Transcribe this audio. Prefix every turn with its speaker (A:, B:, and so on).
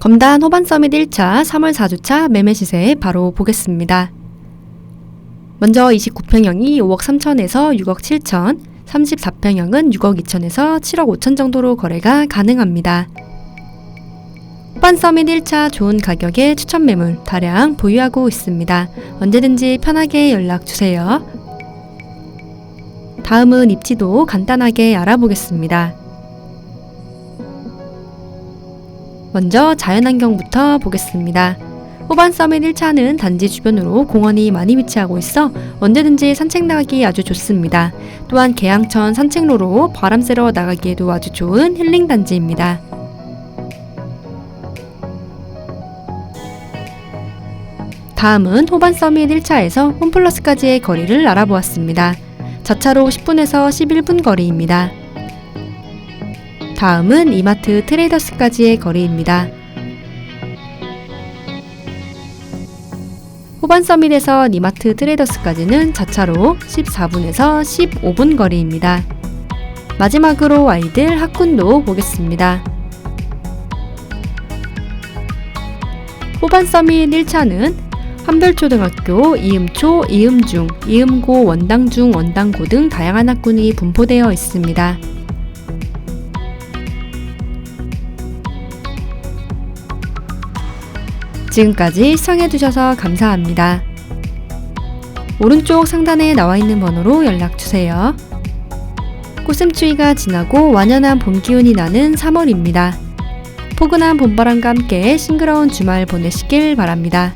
A: 검단 호반 서밋 1차 3월 4주차 매매 시세 바로 보겠습니다. 먼저 29평형이 5억 3천에서 6억 7천, 34평형은 6억 2천에서 7억 5천 정도로 거래가 가능합니다. 호반 서밋 1차 좋은 가격에 추천 매물 다량 보유하고 있습니다. 언제든지 편하게 연락 주세요. 다음은 입지도 간단하게 알아보겠습니다. 먼저 자연환경부터 보겠습니다. 호반 서밋 1차는 단지 주변으로 공원이 많이 위치하고 있어 언제든지 산책 나가기 아주 좋습니다. 또한 계양천 산책로로 바람 쐬러 나가기에도 아주 좋은 힐링 단지입니다. 다음은 호반 서밋 1차에서 홈플러스까지의 거리를 알아보았습니다. 자차로 10분에서 11분 거리입니다. 다음은 이마트 트레이더스까지의 거리입니다. 호반 서밋에서 니마트 트레이더스까지는 자차로 14분에서 15분 거리입니다. 마지막으로 아이들 학군도 보겠습니다. 호반 서밋 1차는 한별초등학교, 이음초, 이음중, 이음고, 원당중, 원당고 등 다양한 학군이 분포되어 있습니다. 지금까지 시청해주셔서 감사합니다. 오른쪽 상단에 나와 있는 번호로 연락주세요. 꽃샘추위가 지나고 완연한 봄 기운이 나는 3월입니다. 포근한 봄바람과 함께 싱그러운 주말 보내시길 바랍니다.